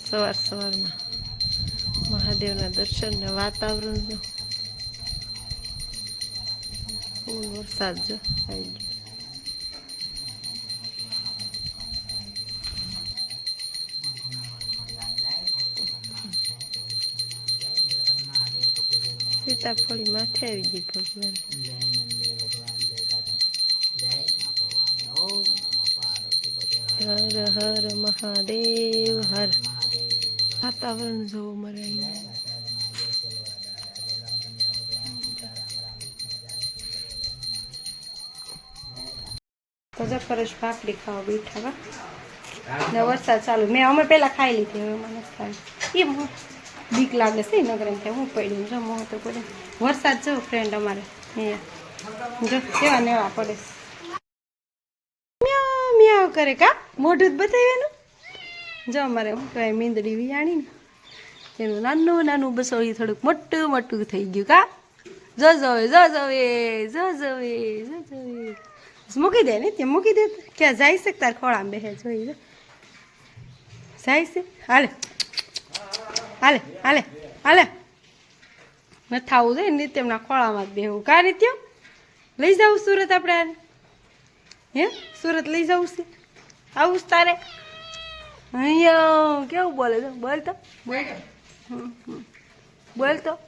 સવાર સવારમાં મહાદેવના દર્શન ને વાતાવરણ જો વરસાદ જો આવી ગયો. સીતાફળી માથે આવી ગઈ ભગવાન. હર હર મહાદેવ હર વાતાવરણ જોવું મારે તજા તો જો પરેશ ભાખરી ખાવા બેઠા વા ને વરસાદ ચાલુ મેં અમે પહેલા ખાઈ લીધી હવે મને ખાઈ એ બીક લાગે છે નગર એમ થાય હું પડ્યું જો મોં તો પડે વરસાદ જો ફ્રેન્ડ અમારે અહીંયા જો કેવા નેવા પડે મ્યાવ કરે કા? મોઢું જ બતાવ્યાનું જો અમારે હું કહેવાય, મીંદડી વિયાણી ને એનું નાનું નાનું બસો એ થોડુંક મોટું મોટું થઈ ગયું કા? જો જોવે જો જોવે જો જોવે જો જોવે. મૂકી દે ને, ત્યાં મૂકી દે. ક્યાં જાય છે તાર ખોળામાં બેહે જોઈ જાય છે? હાલે. હાલે હાલે હાલે. ન થાવું જોઈએ નિત્યમના ખોળામાં જ બેહવું. કા નિત્યમ? લઈ જાઉં સુરત આપણે? હે? સુરત લઈ જવું છે. આવું તારે? અહીંયા કેવું બોલે છે? બોલ તો. બોલ. બોલ તો.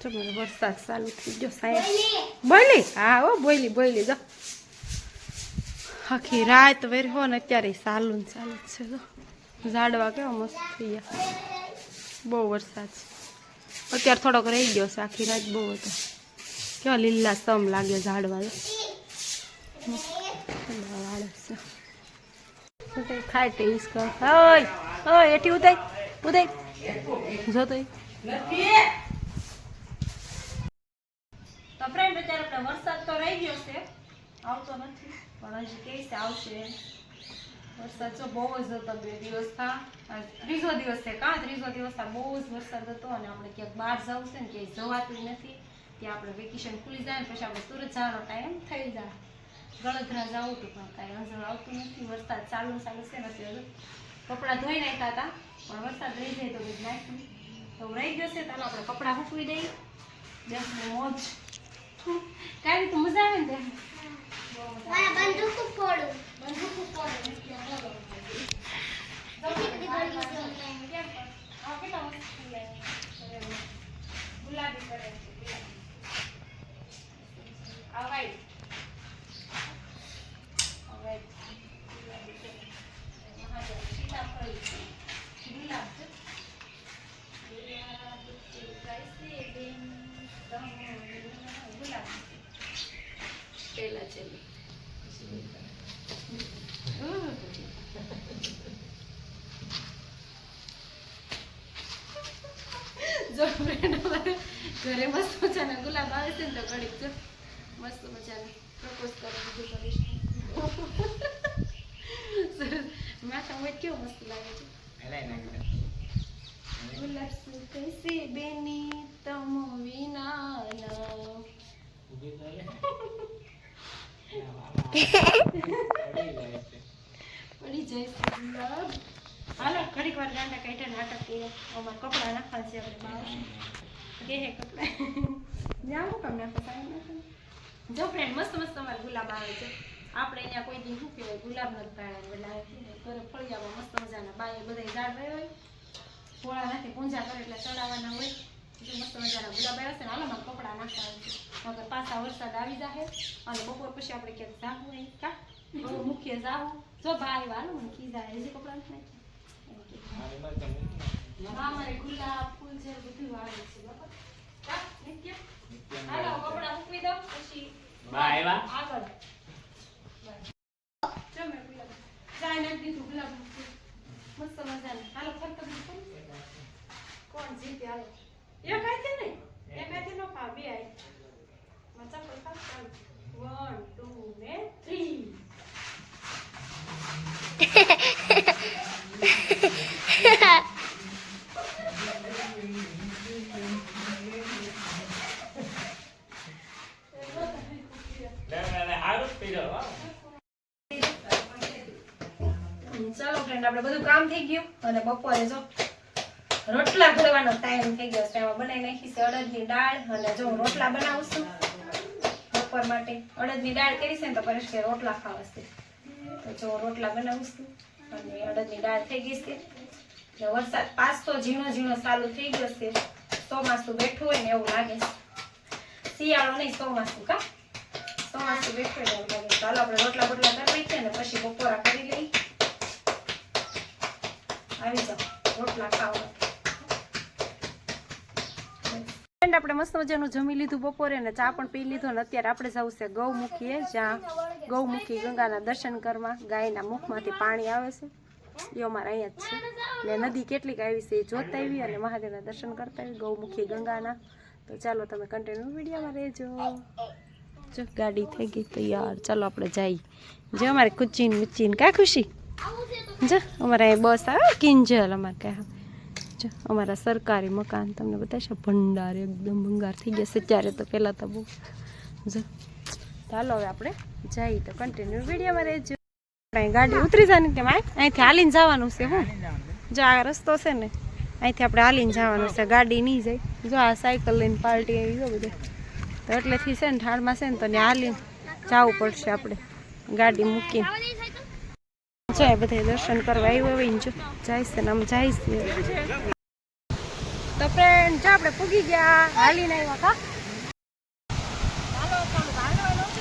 જો વરસાદ ચાલુ થઈ ગયો સાહેબ. બોલી? હા હો બોલી બોલી જો. આખી રાત વેર હો ને અત્યારે ચાલુ ને ચાલુ છે જો. ઝાડવા કેવા મસ્ત થઈ ગયા. બહુ વરસાદ છે. અત્યારે થોડોક રહી ગયો છે આખી રાત બહુ હતો. કેવા લીલા સમ લાગ્યો ઝાડવા છે ખાય ટેસ કર ઓય ઓય એટી ઉદય ઉદય. જો તો તો ફ્રેન્ડ અત્યારે આપણે વરસાદ તો રહી ગયો છે. આવતો નથી, પણ હજી કે છે આવશે. વરસાદ જો બહુ જ હતો બે દિવસ થા. ત્રીજો દિવસ છે કાં? ત્રીજો દિવસ થા બહુ જ વરસાદ હતો અને આપણે ક્યાંક બહાર જવું છે ને ક્યાંય જવાતું નથી. ત્યાં આપણે વેકેશન ખુલી જાય ને પછી આપણે સુરત જવાનો ટાઈમ થઈ જાય. ગળધરા જવું હતું પણ કાંઈ અંજળ આવતું નથી. વરસાદ ચાલુ ચાલુ છે નથી હજુ. કપડાં ધોઈ નાખ્યા હતા પણ વરસાદ રહી જાય તો નાખ્યું તો રહી ગયો છે તો હાલો આપણે કપડાં સૂકવી દઈએ. બેસને મોજ. કાંઈ રીતે મજા આવે ને બંદૂક ફોડું. બંદૂક ઉપર જો friend અમારે ઘરે મસ્ત મજાના ગુલાબ આવે છે ને તો ઘડીક જો. મસ્ત મજાની પ્રપોઝ કરી દીધું કરીશ. માથા મેં કેવું મસ્ત લાગે છે. ગુલાબ શું કહેશે બેની તમ વિના ના પડી જઈશ હાલો, ઘડીક વાર ગાંડા કાઢ્યા નાટક એ અમારે કપડાં નાખવા છે, આપણે બાવશે. કે હે કપડાં? સાહેબ જો ફ્રેન્ડ મસ્ત મસ્ત અમારે ગુલાબ આવે છે. આપણે અહીંયા કોઈ દી શું કહેવાય, ગુલાબ નથી પાડ્યા. એટલે ઘરે ફળિયામાં મસ્ત મજાના બાય બધા ઝાડ હોય. ફોળા નાખી પૂંજા કરે એટલે ચડાવવાના હોય. મસ્ત મજાના ગુલાબ આવ્યા છે ને હાલો મારે કપડાં આવે છે. પાછા વરસાદ આવી જાય અને બપોર પછી આપણે ક્યાંક જાવું હોય કા? બહુ મુખ્ય જાવું જો ભાઈ વાલો મને હજી કપડાં હા મારે ગુલાબ ફૂલ છે બધું વાવે છે કા? નિત્ય? હાલો કપડાં મૂકી દઉં પછી આગળ. જો ગુલાબ. ચાય નાખી દીધું ગુલાબ મસ્ત મજાનું. હાલો ફરતો કોણ જીતે હાલો. એ કાંઈ નહીં એ કાંઈ નો ખા બે આય. મચા ચાલુ. વન ટુ ને થ્રી ચાલો ફ્રેન્ડ આપણે બધું કામ થઈ ગયું અને બપોરે જો રોટલા ઘડવાનો ટાઈમ થઈ ગયો છે. એમાં બનાવી નાખી છે અડદની દાળ અને જો રોટલા બનાવું છું બપોર માટે. અડદની દાળ કરી છે ને તો પરેશ કે રોટલા ખાવા છે. તો જો રોટલા બનાવું છું અને અડદની દાળ થઈ ગઈ છે. વરસાદ વરસાદ તો ઝીણો ઝીણો ચાલુ થઈ ગયો છે. ચોમાસું બેઠું હોય ને એવું લાગે છે. શિયાળો નહીં, ચોમાસું કા? ચોમાસું બેઠું હોય ને એવું લાગે ચાલો આપણે રોટલા બોટલા કરી નાખીએ ને પછી બપોરા કરી લઈએ. આવી જાઓ, રોટલા ખાવા ફ્રેન્ડ આપણે મસ્ત મજાનું જમી લીધું બપોરે ને ચા પણ પી લીધો ને અત્યારે આપણે જવું છે ગૌમુખીએ જ્યાં ગૌમુખી ગંગાના દર્શન કરવા, ગાયના મુખમાંથી પાણી આવે છે. એ અમારે અહીંયા જ છે. ને નદી કેટલીક આવી છે એ જોતા આવી અને મહાદેવના દર્શન કરતા આવી ગૌમુખી ગંગાના. તો ચાલો તમે કન્ટિન્યુ વિડીયોમાં રહેજો. જો ગાડી થઈ ગઈ તૈયાર. ચાલો આપણે જઈએ. જો અમારે કુચીન મુચીન કા ખુશી? જો અમારે અહીંયા બસ આવે, કિંજલ અમારે કહે જો અમારા સરકારી મકાન તમને બતાવશે. ભંડાર એકદમ ભંગાર થઈ ગયા છે. ત્યારે તો પહેલાં તો બહુ ચાલો હવે આપણે જઈએ તો કન્ટિન્યુ વિડીયોમાં રહેજો. અહીં ગાડી ઉતરી જાય ને કે માય અહીંથી હાલીને જવાનું છે હું. જો આ રસ્તો છે ને, અહીંથી આપણે હાલીને જવાનું છે. ગાડી નહીં જાય. જો આ સાયકલ લઈને પાર્ટી આવી જો બધે. તો એટલેથી છે ને ઠાળમાં છે ને તો હાલીને જવું પડશે આપણે. ગાડી મૂકીને. જાય બધા દર્શન કરવા આવ્યો હોય ને જો. જાય છે ને આમ છે. તો ફ્રેન્ડ જો આપણે પૂગી ગયા, હાલીને આવ્યા કા હાલવાનું હતું.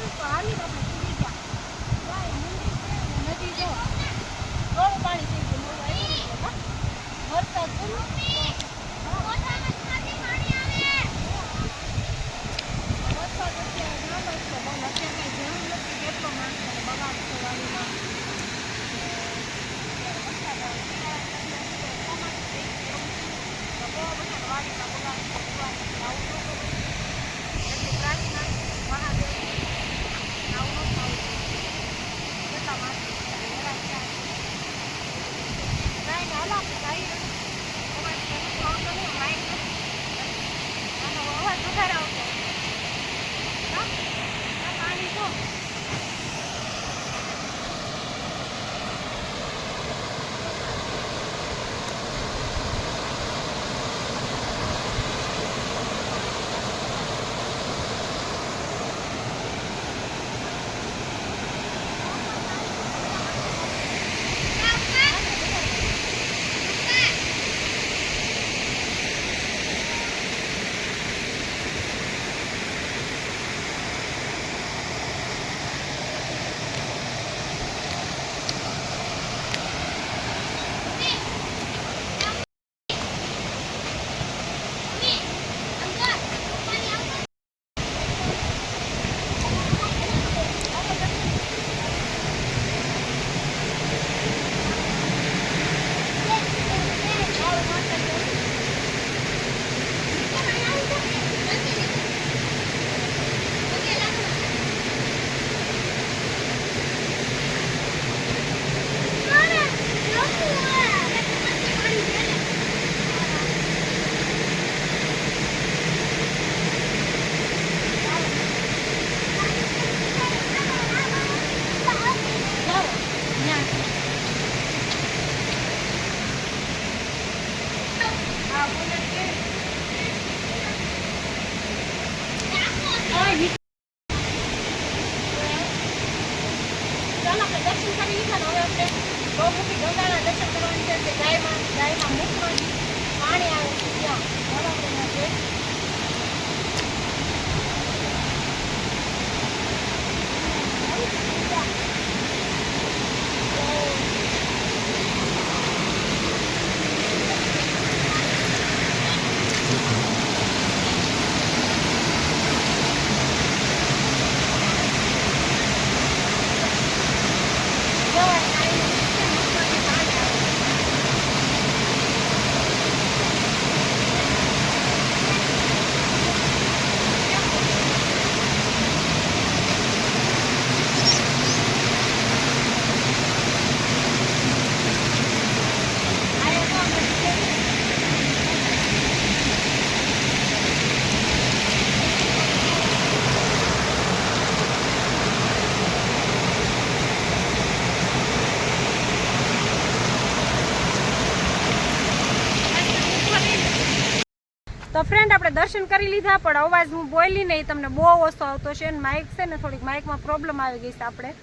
તો ફ્રેન્ડ આપણે દર્શન કરી લીધા પણ અવાજ હું બોલી નહીં તમને બહુ ઓછો આવતો છે અને માઇક છે ને થોડીક માઇકમાં પ્રોબ્લેમ આવી ગઈ છે આપણે.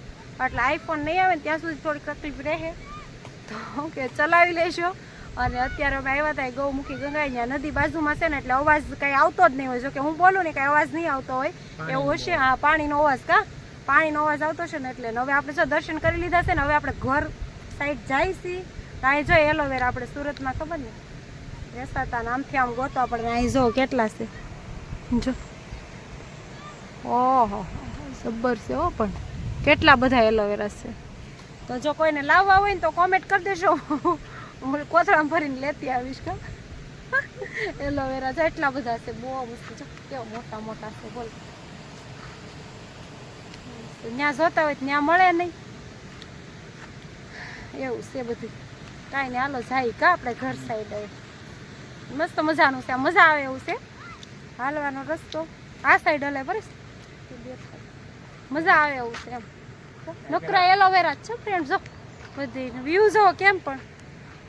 એટલે આઈફોન નહીં આવે ને ત્યાં સુધી થોડીક તકલીફ રહે. તો ઓકે ચલાવી લેશો અને અત્યારે અમે આવ્યા હતા ગૌમુખી ગંગા ત્યાં નદી બાજુમાં છે ને એટલે અવાજ કંઈ આવતો જ નહીં હોય. જો કે હું બોલું ને કંઈ અવાજ નહીં આવતો હોય. એવું હશે? હા પાણીનો અવાજ કા? પાણીનો અવાજ આવતો છે ને એટલે હવે આપણે જો દર્શન કરી લીધા છે ને હવે આપણે ઘર સાઈડ જાય છીએ તો અહીં જો એલોવેરા આપણે સુરતમાં ખબર ને? વેસાતા નામથી આમ ગોતવા પડે અહીં જો કેટલા છે. જો. ઓહો સબ્બર છે હો પણ. કેટલા બધા એલોવેરા છે. તો જો કોઈને લાવવા હોય ને તો કોમેન્ટ કરી દેજો. હું કોથળામાં ભરીને લેતી આવીશ કે એલોવેરા છે એટલા બધા છે, બહુ મસ્ત જો કેવા મોટા મોટા છે, બોલ. ત્યાં જોતા હોય ત્યાં મળે નહીં. એવું છે બધું. કાંઈ નહીં, હાલો, જાય કા, આપણે ઘર સાઈડ આવે મસ્ત મજાનું છે. મજા આવે એવું છે. હાલવાનો રસ્તો. આ સાઈડ હલે બરીશ મજા આવે એવું છે એમ. નકરા એલોવેરા જ છે ફ્રેન્ડ જો. બધી વ્યૂ જો કેમ પણ.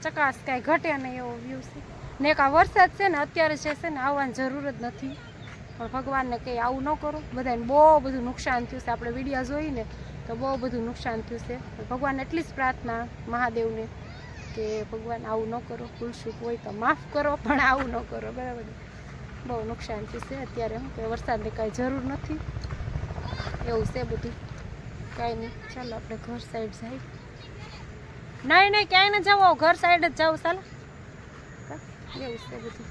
ચકાસ કાંઈ ઘટે નહીં એવો વ્યૂ છે. ને એક આ વરસાદ છે ને, અત્યારે જે છે ને, આવવાની જરૂર જ નથી. પણ ભગવાનને કંઈ આવું ન કરો. બધાને બહુ બધું નુકસાન થયું છે. આપણે વિડીયા જોઈને તો બહુ બધું નુકસાન થયું છે. ભગવાન એટલી જ પ્રાર્થના મહાદેવને. કે ભગવાન આવું ન કરો, ભૂલશું હોય તો માફ કરો, પણ આવું ન કરો, બરાબર? બહુ નુકસાન થશે અત્યારે હું કે વરસાદની કાંઈ જરૂર નથી. એવું છે બધું. કાંઈ નહીં, ચાલો આપણે ઘર સાઈડ જાય. નહીં નહીં ક્યાંય ન જાઓ ઘર સાઈડ જ જાઓ, ચાલો. એવું છે બધું.